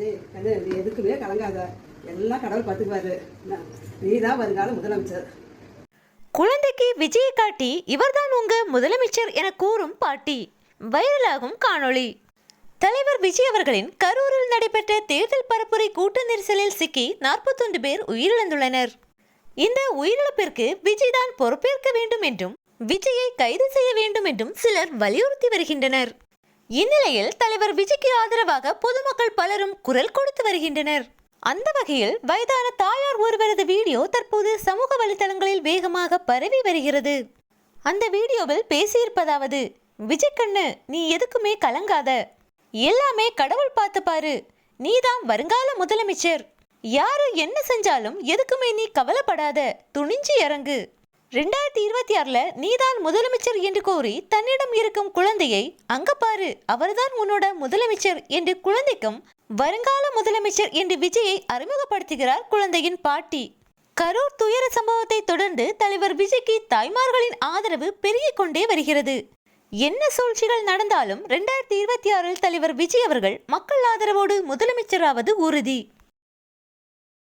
விஜய் கண்ணு நீ எதுக்குமே கலங்காத. எல்லாம் கடவுள் பார்த்துக்குவாரு. நீ தான் வருங்கால முதலமைச்சர். குழந்தைக்கு விஜயை காட்டி இவர்தான் உங்க முதலமைச்சர் என கூறும் பாட்டி. வைரலாகும் காணொளி. தலைவர் விஜய் அவர்களின் கரூரில் நடைபெற்ற தேர்தல் பரப்புரை கூட்ட நெரிசலில் சிக்கி நாற்பத்தொன்று பேர் உயிரிழந்துள்ளனர். இந்த உயிரிழப்பிற்கு விஜய் தான் பொறுப்பேற்க வேண்டும் என்றும் விஜயை கைது செய்ய வேண்டும் என்றும் சிலர் வலியுறுத்தி வருகின்றனர். இந்நிலையில் தலைவர் விஜய்க்கு ஆதரவாக பொதுமக்கள் பலரும் குரல் கொடுத்து வருகின்றனர். அந்த வகையில் வயதான தாயார் ஒருவரது வீடியோ தற்போது சமூக வலைதளங்களில் வேகமாக பரவி வருகிறது. அந்த வீடியோவில் பேசியிருப்பதாவது விஜய் கண்ணு நீ எதுக்குமே கலங்காத. எல்லாமே கடவுள் பார்த்து பாரு. நீதான் வருங்கால முதலமைச்சர். யாரு என்ன செஞ்சாலும் எதுக்குமே நீ கவலைப்படாத. துணிஞ்சு இறங்கு. ரெண்டாயிரத்தி இருபத்தி ஆறுல நீதான் முதலமைச்சர் என்று கூறி தன்னிடம் இருக்கும் குழந்தையை அங்க பாரு அவர்தான் உன்னோட முதலமைச்சர் என்று குழந்தைக்கும் வருங்கால முதலமைச்சர் என்று விஜயை அறிமுகப்படுத்துகிறார் குழந்தையின் பாட்டி. கரூர் துயர சம்பவத்தை தொடர்ந்து தலைவர் விஜய்க்கு தாய்மார்களின் ஆதரவு பெருகிக் கொண்டே வருகிறது. என்ன சூழ்ச்சிகள் நடந்தாலும் ரெண்டாயிரத்தி இருபத்தி ஆறில் தலைவர் விஜய் அவர்கள் மக்கள் ஆதரவோடு முதலமைச்சராவது உறுதி.